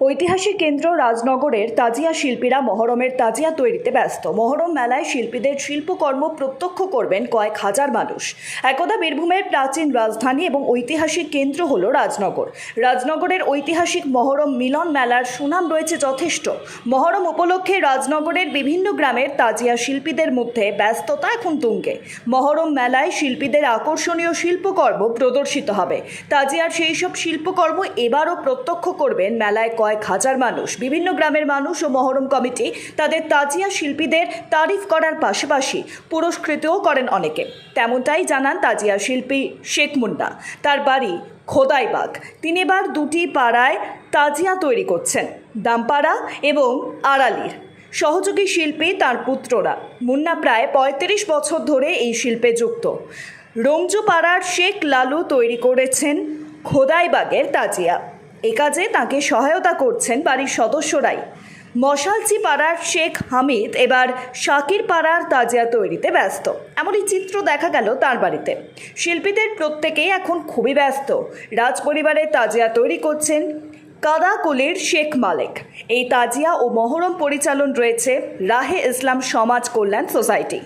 ঐতিহাসিক কেন্দ্র রাজনগরের তাজিয়া শিল্পীরা মহরমের তাজিয়া তৈরিতে ব্যস্ত। মহরম মেলায় শিল্পীদের শিল্পকর্ম প্রত্যক্ষ করবেন কয়েক হাজার মানুষ। একদা বীরভূমের প্রাচীন রাজধানী এবং ঐতিহাসিক কেন্দ্র হল রাজনগর। রাজনগরের ঐতিহাসিক মহরম মিলন মেলার সুনাম রয়েছে যথেষ্ট। মহরম উপলক্ষে রাজনগরের বিভিন্ন গ্রামের তাজিয়া শিল্পীদের মধ্যে ব্যস্ততা এখন তুঙ্গে। মহরম মেলায় শিল্পীদের আকর্ষণীয় শিল্পকর্ম প্রদর্শিত হবে। তাজিয়ার সেই সব শিল্পকর্ম এবারও প্রত্যক্ষ করবেন মেলায় কয়েক হাজার মানুষ, বিভিন্ন গ্রামের মানুষ ও মহরম কমিটি তাদের তাজিয়া শিল্পীদের তারিফ করার পাশাপাশি পুরস্কৃতও করেন অনেকে। তেমনটাই জানান তাজিয়া শিল্পী শেখ মুন্না। তার বাড়ি খোদাইবাগ। তিনি এবার দুটি পাড়ায় তাজিয়া তৈরি করছেন, দামপাড়া এবং আড়ালির। সহযোগী শিল্পী তার পুত্ররা। মুন্না প্রায় পঁয়ত্রিশ বছর ধরে এই শিল্পে যুক্ত। রমজুপাড়ার শেখ লালু তৈরি করেছেন খোদাইবাগের তাজিয়া। এ কাজে তাকে সহায়তা করছেন বাড়ির সদস্যরাই। মশালচি পাড়ার শেখ হামিদ এবার শাকির পাড়ার তাজিয়া তৈরিতে ব্যস্ত। এমনই চিত্র দেখা গেল তার বাড়িতে। শিল্পীদের প্রত্যেকেই এখন খুবই ব্যস্ত। রাজ পরিবারের তাজিয়া তৈরি করছেন কাদাকুলির শেখ মালেক। এই তাজিয়া ও মহরম পরিচালন রয়েছে রাহে ইসলাম সমাজ কল্যাণ সোসাইটি।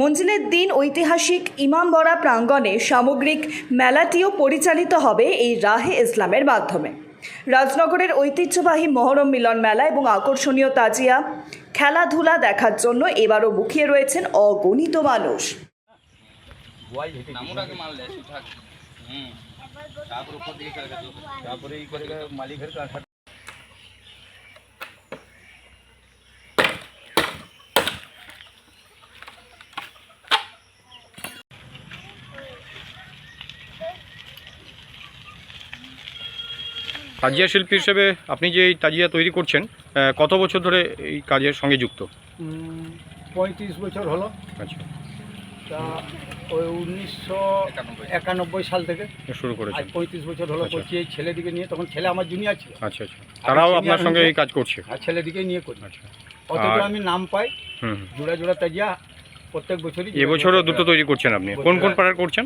মঞ্জিলের দিন ঐতিহাসিক ইমামবড়া প্রাঙ্গণে সামগ্রিক মেলাটিও পরিচালিত হবে এই রাহে ইসলামের মাধ্যমে। রাজনগরের ঐতিহ্যবাহী মহরম মিলন মেলা এবং আকর্ষণীয় তাজিয়া খেলাধুলা দেখার জন্য এবারও মুখিয়ে রয়েছেন অগণিত মানুষ। তাজিয়া শিল্পী হিসেবে আপনি যে এই তাজিয়া তৈরি করছেন কত বছর ধরে এই কাজের সঙ্গে যুক্ত? পঁয়ত্রিশ বছর হলো। আচ্ছা। তা ওই উনিশশো একানব্বই সাল থেকে। শুরু আজ করেছেন পঁয়ত্রিশ বছর হলো আচ্ছা। করছি এই ছেলেদিকে নিয়ে। তখন ছেলে আমার জুনিয়র ছিল। আচ্ছা আচ্ছা। তারাও আপনার সঙ্গে এই কাজ করছে। আর ছেলেদিকে নিয়ে করি। আচ্ছা। অথচ আমি নাম পাই। জোড়া জোড়া তাজিয়া প্রত্যেক বছরই এবছরও দুটো তৈরি করছেন আপনি। কোন কোন পাড়ার করছেন?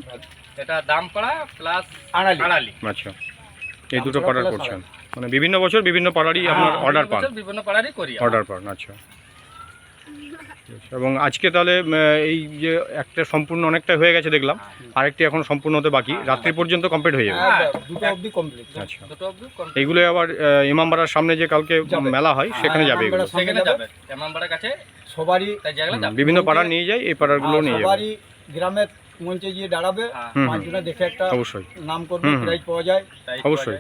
এটা দামপাড়া প্লাস আড়ালি। আড়ালি। আচ্ছা। এই দুটো পাড়ার করছেন। মানে বিভিন্ন বছর বিভিন্ন পাড়ারই হ্যাঁ, আপনার অর্ডার পান। বিভিন্ন পাড়ারই করি অর্ডার পান আচ্ছা। এবং আজকে তাহলে এই যে একটা সম্পূর্ণ অনেকটা হয়ে গেছে দেখলাম আরেকটি এখন সম্পূর্ণ হতে বাকি রাত্রি পর্যন্ত কমপ্লিট হয়ে যাবে। হ্যাঁ, দুটো অবধি কমপ্লিট আচ্ছা। এইগুলো আবার ইমামবাড়ার সামনে যে কালকে মেলা হয় সেখানে হ্যাঁ, যাবে। এগুলো বিভিন্ন পাড়া নিয়ে যায় এই পাড়াগুলো নিয়ে যাবে। গ্রামের মঞ্চে গিয়ে দাঁড়াবে হ্যাঁ। পাঁচজনে দেখে একটা অবশ্যই। নাম করবে। প্রাইজ পাওয়া যায়। অবশ্যই।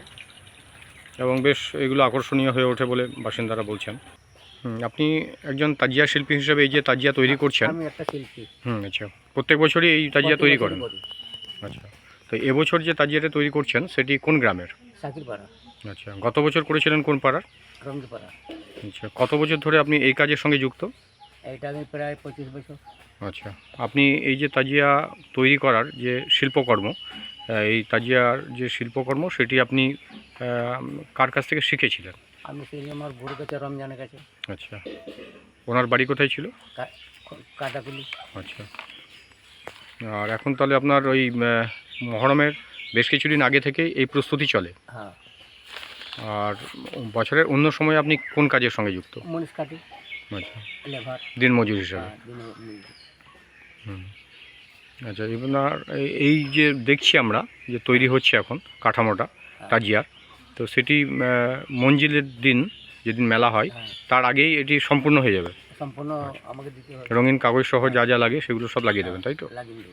এবং বেশ এগুলো আকর্ষণীয় হয়ে ওঠে বলে বাসিন্দারা বলছেন। আপনি একজন তাজিয়া শিল্পী হিসেবে এই যে তাজিয়া তৈরি করছেন আমি একটা শিল্পী। হুম আচ্ছা। প্রত্যেক বছরই এই তাজিয়া তৈরি করেন? আচ্ছা। তো এবছর যে তাজিয়াটা তৈরি করছেন সেটি কোন গ্রামের? সাকিরপাড়া। আচ্ছা। গত বছর করেছিলেন কোন পাড়ার? রমজপাড়া আচ্ছা। কত বছর ধরে আপনি এই কাজের সঙ্গে যুক্ত? এটা আমি প্রায় পঁচিশ বছর। আচ্ছা। আপনি এই যে তাজিয়া তৈরি করার যে শিল্পকর্ম এই তাজিয়ার যে শিল্পকর্ম সেটি আপনি কার কাছ থেকে শিখেছিলেন? আমি সেই আমার বুড়ো কাছে রমজানের কাছে আচ্ছা। ওনার বাড়ি কোথায় ছিল? কাটাকুলি আচ্ছা। আর এখন তাহলে আপনার ওই মহরমের বেশ কিছুদিন আগে থেকেই এই প্রস্তুতি চলে। হ্যাঁ। আর বছরের অন্য সময় আপনি কোন কাজের সঙ্গে যুক্ত? মনীষ কাটি আচ্ছা। দিনমজুর হিসাবে। হুম। আচ্ছা এবার এই- যে দেখছি আমরা যে তৈরি হচ্ছে এখন কাঠামোটা তাজিয়ার তো সেটি মঞ্জিলের দিন যেদিন মেলা হয় হ্যাঁ। তার আগেই এটি সম্পূর্ণ হয়ে যাবে। সম্পূর্ণ আমাকে দিতে হবে। রঙিন কাগজ সহ যা যা লাগে সেগুলো সব লাগিয়ে দেবেন তাই তো? দেবো।